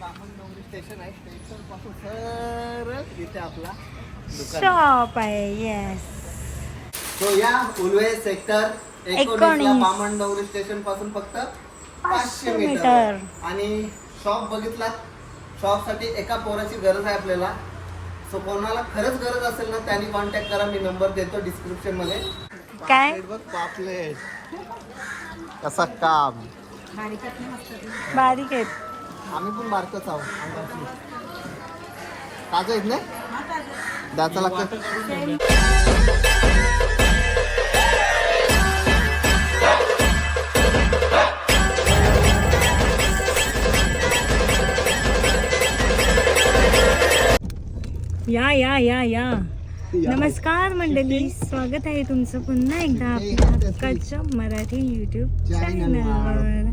बामण डोंगरी स्टेशन आहे. स्टेशनपासून सरळ इथे आपला दुकान. शॉप आहे येस सो या उलवे सेक्टर एकोणीसला एकोणीस. बामण डोंगरी स्टेशनपासून फक्त पाचशे मीटर. मीटर आणि शॉप बघितला शॉपसाठी एका पोराची गरज आहे आपल्याला. सो कोणाला खरंच गरज असेल ना त्यांनी कॉन्टॅक्ट करा. मी नंबर देतो डिस्क्रिप्शनमध्ये. काय? पापलेट बघ पापलेट. कसा काम. बारीक आहेत. आम्ही पण बारकच आहोत. ताजं आहेत ना? द्यायचं लागतं या या या या. नमस्कार मंडळी स्वागत आहे तुमचं पुन्हा एकदा आपल्या हक्काच्या मराठी युट्यूब चॅनलवर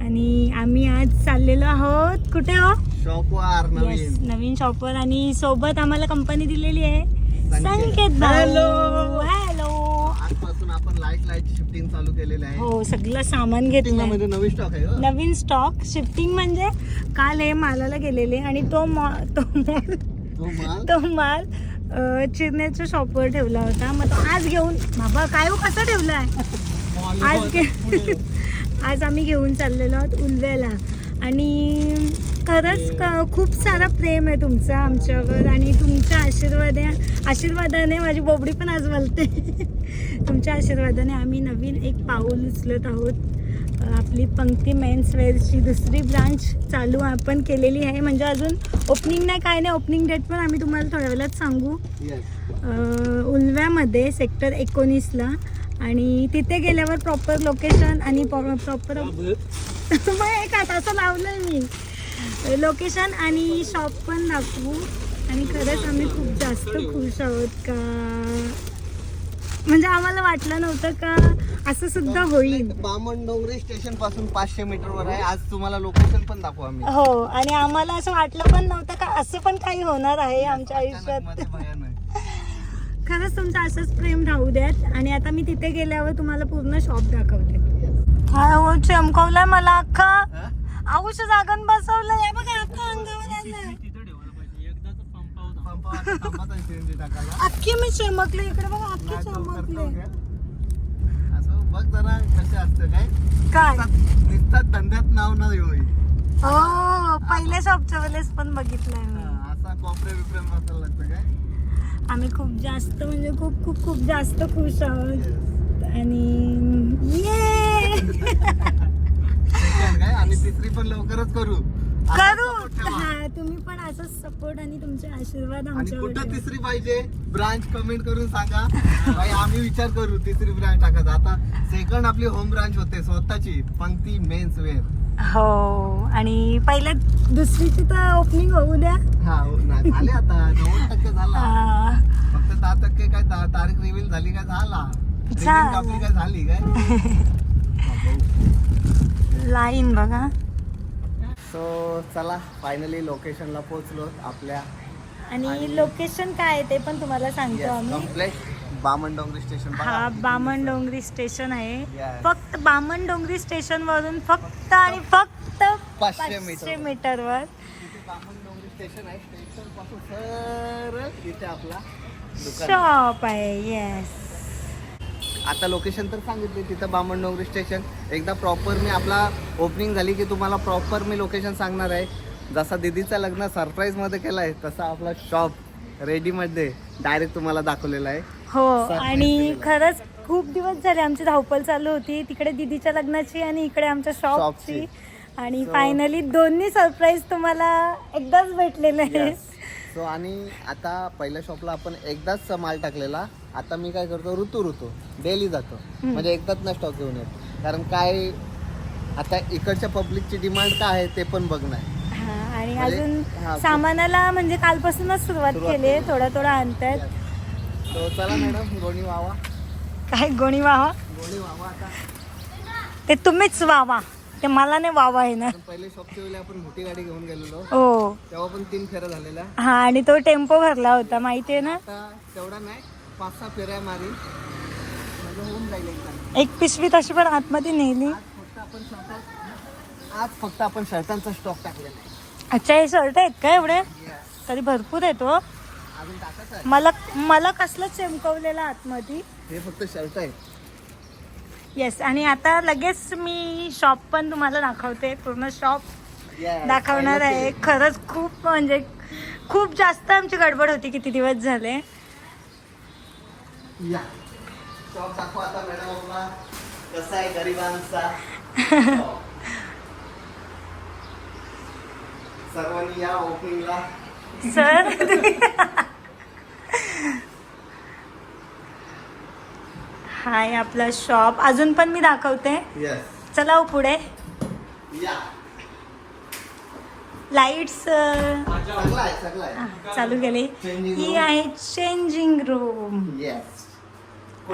आणि आम्ही आज चाललेलो आहोत. कुठे हो? शॉपवार Yes, नवीन. नवीन शॉपवर. आणि सोबत आम्हाला कंपनी दिलेली आहे. संकेत. संकेत Hello. भाऊ हॅलो आजपासून आपण लाइट लाइट शिफ्टिंग चालू केलेलं आहे. हो सगळं सामान Shifting घेतलं मध्ये नवीन स्टॉक आहे हो. नवीन स्टॉक शिफ्टिंग म्हणजे काल हे मालाला गेलेले आणि तो तो मॉल तो माल? तो माल अ, चिरण्याच्या शॉपवर ठेवला होता. मग तो आज घेऊन बाबा काय हो? कसा ठेवलाय? आज घे आज आम्ही घेऊन चाललेलो आहोत उलव्याला आणि खरंच क- खूप सारा प्रेम आहे तुमचा आमच्यावर आणि तुमच्या आशीर्वादे आशीर्वादाने माझी बोबडी पण आज बोलते तुमच्या आशीर्वादाने आम्ही नवीन एक पाऊल उचलत आहोत. आपली पंक्ती मेन्स वेअरची दुसरी ब्रांच चालू आपण केलेली आहे. म्हणजे अजून ओपनिंग नाही काय नाही ओपनिंग डेट पण आम्ही तुम्हाला थोड्या वेळात सांगू. उल्व्यामध्ये सेक्टर एकोणीसला आणि तिथे गेल्यावर प्रॉपर लोकेशन आणि प्रॉपर मग एक आता असं लावलंय मी. लोकेशन आणि शॉप पण दाखवू. आणि खरंच आम्ही खूप जास्त खुश आहोत का? म्हणजे आम्हाला वाटलं नव्हतं का असं सुद्धा होईल. बामण डोंगरी स्टेशनपासून पाचशे मीटर वर आहे. आज तुम्हाला लोकेशन पण दाखवू आम्ही. हो आणि आम्हाला असं वाटलं पण नव्हतं का असं पण काही होणार आहे आमच्या आयुष्यात. खरंच तुमचं असंच प्रेम राहू द्यात. आणि आता मी तिथे गेल्यावर तुम्हाला पूर्ण शॉप दाखवते. काय हो चमकवलाय मला अख्खा? आऊश जागन बसवलंय. हे बघा अख्खा अंगावर आलंय. अख्खी मी चमकले. इकडे बघा अख्खी चमकले. बघ जरा कसे असतं काय? काय? नुसतात धंद्यात नाव ना येऊ हो पहिल्या शॉपच्या वेळेस पण बघितलंय मी. असा कॉपरे बिपरे बसायला लागतं काय? आम्ही खूप जास्त म्हणजे खूप खूप खूप जास्त खुश आहोत. आणि ये! काय? आणि तिसरी पण लवकरच करू. असा करू. हा तुम्ही पण असंच सपोर्ट आणि तुमचे आशीर्वाद आणि आमच्यावर कुठं. तिसरी पाहिजे? ब्रांच कमेंट करून सांगा. भाई आम्ही विचार करू तिसरी ब्रांच टाकायचा. आता सेकंड आपली होम ब्रांच होते स्वतःची. पंक्ती मेन्स वेअर हो आणि पहिल्या दुसरीची तर ओपनिंग होऊ द्या. हा हो ना. झाले आता. नव्वद टक्के झाला. आ, फक्त दहा टक्के काय ता- तारीख रिव्हील झाली काय झाला. Reveal झालं. काय झाली काय? लाईन बघा. सो चला फायनली लोकेशनला पोहोचलो आपल्या. आणि लोकेशन काय आहे ते पण तुम्हाला सांगतो आम्ही. कम्प्लेट बामण डोंगरी स्टेशन हा बामण डोंगरी स्टेशन आहे. Yes. फक्त बामण डोंगरी स्टेशन वरून फक्त आणि फक्त पाचशे पाचशे मीटर. मीटरवर डोंगरी स्टेशन आहे. स्टेशनपासून सरळ इथे आपला दुकान. आहे. शॉप आहे येस आता लोकेशन तर सांगितले तिथं बामण डोंगरी स्टेशन एकदा प्रॉपर मी आपला ओपनिंग झाली की तुम्हाला प्रॉपर मी लोकेशन सांगणार आहे. जसा दीदीचं लग्न सरप्राईजमध्ये केलं आहे तसा आपला शॉप रेडीमध्ये डायरेक्ट तुम्हाला दाखवलेला आहे. हो आणि. खरंच खूप दिवस झाले आमची धावपळ चालू होती. तिकडे दिदीच्या लग्नाची आणि इकडे आमच्या शॉपची. आणि फायनली दोन्ही सरप्राईज तुम्हाला एकदाच भेटलेले आहे सो आणि आता पहिल्या शॉपला आपण एकदाच माल टाकलेला. आता मी काय करतो ऋतू ऋतू डेली जातो. म्हणजे एकदाच ना स्टॉक घेऊन येतो. कारण काय आता इकडच्या पब्लिकची डिमांड काय आहे ते पण बघणं आहे. हा, आणि म्हणजे- अजून सामानाला म्हणजे कालपासूनच सुरुवात केली आहे. थोडा थोडा आणतात तो चला मॅडम गोणी वावा काय गोणी वावा गोणी वावा आता. ते तुम्हीच वावा ते मला नाही वावा आहे ना पहिले शॉपच्या वेळी आपण मोठी गाडी घेऊन गेलेलो. हो. तेव्हा पण तीन फेऱ्या झालेल्या. हा आणि तो टेम्पो भरला होता माहिती आहे ना? आता तेवढा नाही पाच सहा फेऱ्या मारी. म्हणजे होऊन जाईल एकदा एक पिशवी तशी पण आतमध्ये नेली. आज फक्त आपण शर्टात आज फक्त आपण शर्टांचा स्टॉक टाकलेला आहे. अच्छा हे शर्ट आहेत का एवढे? तरी भरपूर आहेत हो. अजून टाकायचं आहे? मला मला कसलं चमकवलेलं आतमध्ये? हे फक्त शर्ट आहे. येस आणि आता लगेच मी शॉप पण तुम्हाला दाखवते. पूर्ण शॉप दाखवणार आहे. खरंच खूप म्हणजे खूप जास्त आमची गडबड होती किती दिवस झाले. सर्वांनी या ओपनिंगला सर हाय आपला शॉप अजून पण मी दाखवते. चला हो पुढे. लाईट्स आहे आहे. चालू केली. ही. आहे चेंजिंग रूम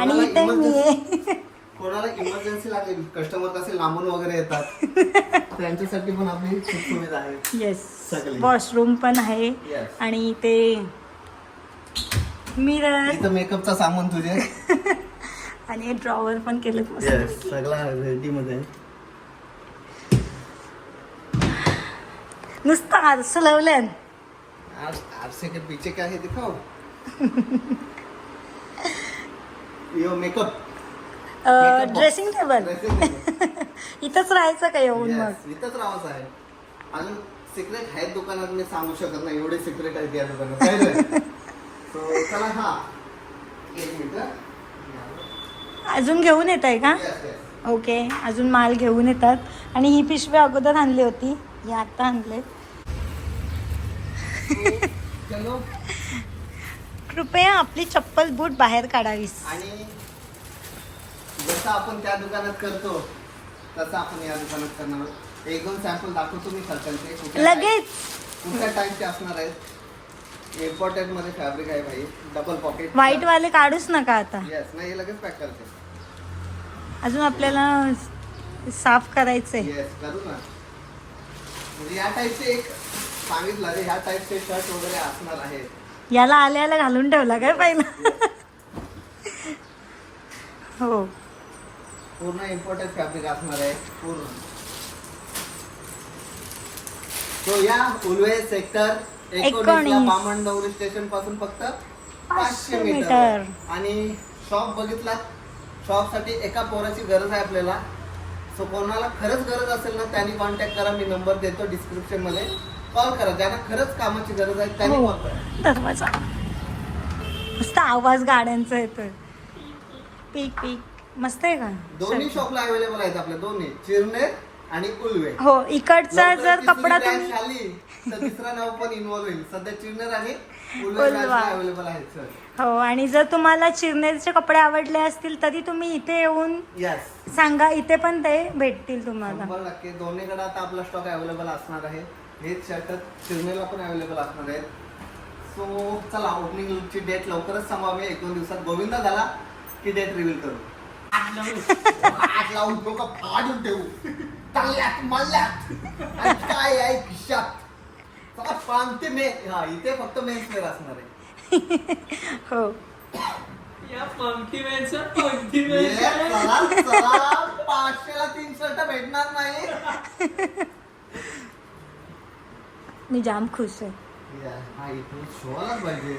आणि इथे मी आहे कोणाला इमर्जन्सी लागेल? कस्टमर कसे लांबून वगैरे येतात? त्यांच्यासाठी पण आपली सुविधा आहे. येस. वॉशरूम पण आहे. आणि ते मिरर मेकअपचा सामान तुझे. आणि ड्रॉवर पण केलं सगळा रेडी मध्ये. नुसतं आरसं लावलं आज आरसे के पीछे क्या है दिखाओ? यो मेकअप. Dressing table. इथंच राहायचं का येऊन मग? इथंच राहायचं आहे अजून सिक्रेट आहेत दुकानात मी सांगू शकत नाही. एवढे सिक्रेट आहेत या दुकानात. चला हा. एक मिनिट अजून घेऊन येत आहे का? ओके अजून माल घेऊन येतात. आणि ही पिशवी अगोदर आणली होती. ही आता आणले कृपया आपली चप्पल बूट बाहेर काढावीस. आणि जसं आपण त्या दुकानात करतो तसं आपण या दुकानात करणार एक दोन सॅम्पल दाखवतो मी कुठल्या लगेच. कुठल्या टाईपचे असणार आहेत. इम्पॉर्टंटमध्ये फॅब्रिक आहे भाई. डबल पॉकेट व्हाईट वाले काढूच नका आता. येस नाही हे लगेच पॅक करते. अजून आपल्याला साफ करायचंय. येस करू ना. म्हणजे या टाईपचे एक सांगितलं रे ह्या टाईपचे शर्ट वगैरे असणार आहेत. याला आल्याला घालून ठेवला काय पहिला? हो. पूर्ण इम्पॉर्टंट फॅब्रिक असणार आहे पूर्ण. तो या उलवे सेक्टर एकोणीस. स्टेशनपासून फक्त पाचशे मीटर. आणि शॉप बघितला? शॉपसाठी एका पोराची गरज आहे आपल्याला. सो कोणाला खरंच गरज असेल ना त्यांनी कॉन्टॅक्ट करा. मी नंबर देतो डिस्क्रिप्शनमध्ये. कॉल करा. ज्यांना खरंच कामाची गरज आहे त्यांनी हो. कॉल करा. दरवाजा. मस्त आवाज गाड्यांचा येतोय. पीक पीक. मस्त आहे का? दोन्ही शॉपला अवेलेबल आहेत आपल्या दोन्ही. चिरनेर आणि उलवे. हो इकडचा जर कपडा तुम्ही तर तिसरा नाव पण इन्व्हॉल्व होईल. सध्या चिरनेर आणि. अवेलेबल आहेत सर हो आणि जर तुम्हाला चिरनेरचे कपडे आवडले असतील तरी तुम्ही इथे येऊन यस सांगा इथे पण ते भेटतील तुम्हाला. शंभर टक्के. दोन्हीकडे आता आपला स्टॉक अवेलेबल असणार आहे. हेच शर्ट चिरनेरला पण अवेलेबल असणार आहेत. सो चला ओपनिंग लुकची डेट लवकरच सांगावी एक दोन दिवसात गोविंदा झाला की डेट रिव्हील करू. आठ लावून डोकं फाडून ठेवू. टांगल्यात मल्ल्यात. आणि काय आहे खिशात? मे हा इथे फक्त मेन्स वेअर असणार आहे. हो. या पंक्ती वेळचं पंक्ती ये, वेळचं चला चला. पाचशेला तीन शर्ट भेटणार नाही. मी जाम खुश आहे. या, हा इथून शोला पाहिजे.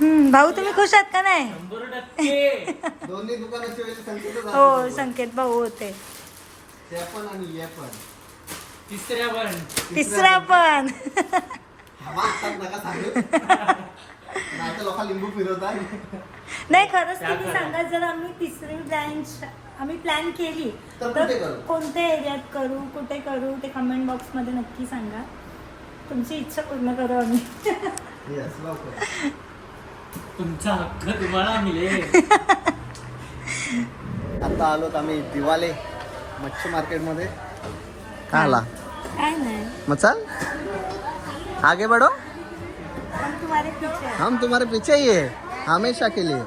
हम्म, भाऊ तुम्ही खुश आहात का नाही? शंभर टक्के. दोन्ही दुकानाची वेळ संकेत हो संकेत भाऊ होते. पण आणि पण. तिसऱ्या पण तिसरा पण. लोक लिंबू फिरवतात नाही खरंच तुम्ही सांगा जर आम्ही तिसरी ब्रँच आम्ही प्लॅन केली तर तर कुठे करू? कोणत्या एरियात करू कुठे करू ते कमेंट बॉक्समध्ये नक्की सांगा. तुमची इच्छा पूर्ण करू आम्ही. लवकर. तुमचा हक्क तुम्हाला मिळेल. आता आलोत आम्ही दिवाले मच्छी मार्केटमध्ये का आला. काय नाही. मग चल. आगे बढ़ो. पण तुम्हाला पीछे. हम तुम्हारे पीछे ही है. हमेशा के लिए.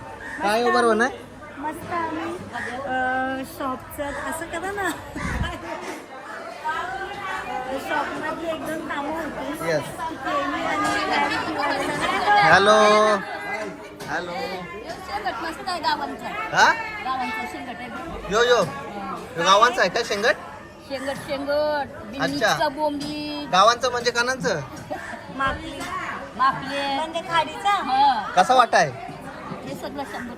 काय हो बरोबर नाही मस्त आम्ही शॉपचं असं करा ना. शॉपमधली एक दोन कामं होती. येस ती केली आणि दिवाळीला- हॅलो हॅलो शेंगट मस्त आहे गावांचा. हा? गावांचा शेंगट आहे. यो यो. यो गावांचा आहे का शेंगट? शेंगट शेंगट बिन्नीचा बोंबी गावांचं म्हणजे कानांचं? माकली. मापले म्हणजे खाडीचा? हा. कसा वाटा आहे? हे सगळं शंभर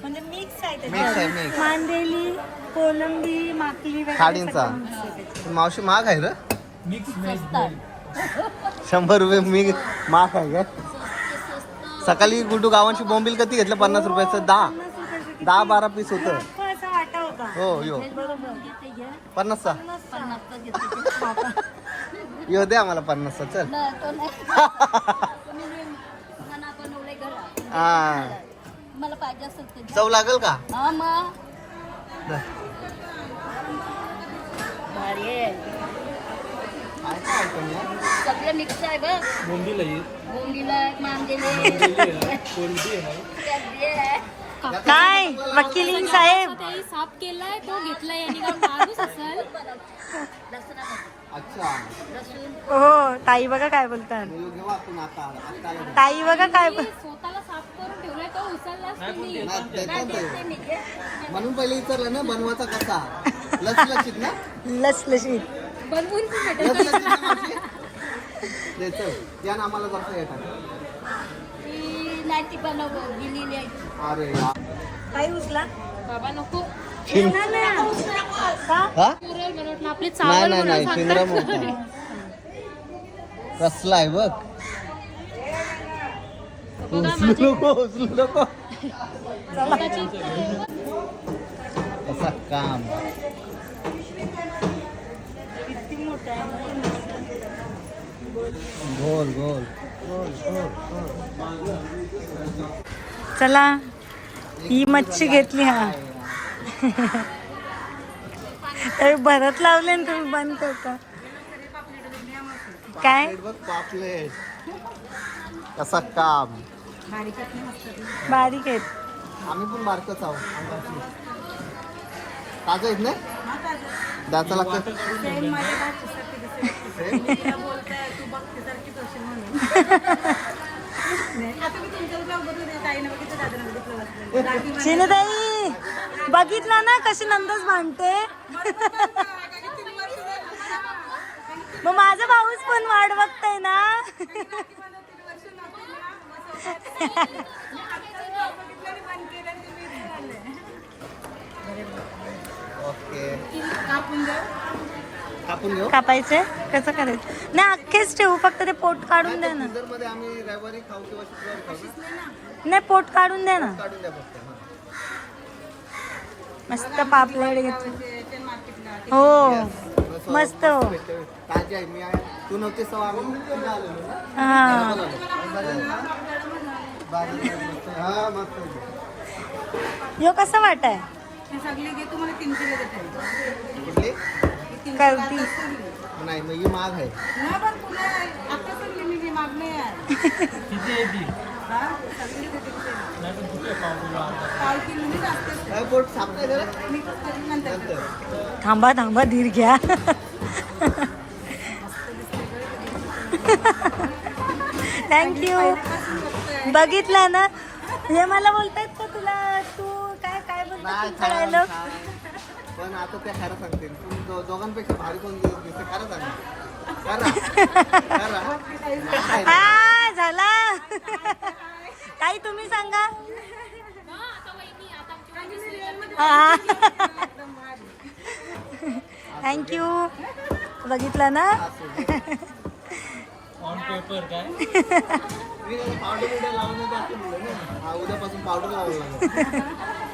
म्हणजे मिक्स आहे Mix आहे, त्याच्यात. mix. मांदेली कोलंबी माकली वगैरे खाडींचा. सगळं mix आहे त्याच्यात. मावशी महाग आहे र? शंभर रुपये मी महाग आहे का सकाळी गुड्डू गावांची बोंबील किती घेतलं? पन्नास रुपयाचं. दहा. पन्नास रुपयाचं किती? दहा बारा पीस होतं. अख्खा असा वाटा होता. हो यो. बरोबर. पन्नासचा? पन्नासचा. घेते यो दे आम्हाला पन्नासचा चल. हा. मला पाहिजे असेल. चव लागल का? हा? सगळं मिक्स आहे बघ. बोंबीला मांदेले हे आहे. काय? वकिलीन साहेब साफ केलाय तो घेतलाय हो ताई बघा काय बोलतात. आलं. ताई बघा काय बोल- स्वतःला साफ करून ठेवलाय तो. म्हणून पहिले विचारलं ना बनवायचा कसा? लसलशीत ना? लसलशीत. बनवून पण भेटेल. लसलशीत ना मावशी? दे चल या ना आम्हाला जास्त येतात ती नाही ती बनव दिलेली आहे. अरे या. ताई उचला बाबा नको. ना, ना. का? हा? पुरेल बनवत ना आपले नाही चावल नाही नाही म्हणून पिंजरा सांगतात. मोठा कसला आहे बघ. उचलू नको उचलू नको. कसा काम. किती मोठा आहे? गोल गोल चला ही मच्छी घेतली हा. तर भरत लावले ना तुम्ही बंद करता काय? कसा काम? बारीक आहेत. आम्ही पण बारकच आहोत. ताजं आहेत ना? द्यायचं लागतं शिनताई बघितलं ना कशी नंदच भांडते? मग माझा भाऊच पण वाट बघताय ना. ओके. कापायचे? कसं करायचं? नाही अख्खेच ठेवू फक्त ते पोट काढून द्या ना. नाही पोट काढून द्या ना. हा. मस्त पापलेट घेतली. हो मस्त हो. भेटते. ताजी आहे मी आहे. तू नव्हती सव हा आहे, आहे. हा आहे. करती नाही मग ही माग आहे. किती आहे पण पावडर काय पोट साफ नाही जरा. नंतर. थांबा थांबा धीर घ्या. थँक्यू बघितलं ना? हे मला बोलतायत का तुला? तू काय काय नाही बोलतो डायलॉग आता ते खरं सांगते तू दो- दोघांपेक्षा भारी कोण दिस- दिसते? खरं सांग खरं. खरं. नाही. हा झाला. ताई तुम्ही सांगा. थँक्यू बघितलं ना? ऑन पेपर काय? मी पावडर लावून उद्यापासून पावडर लावायला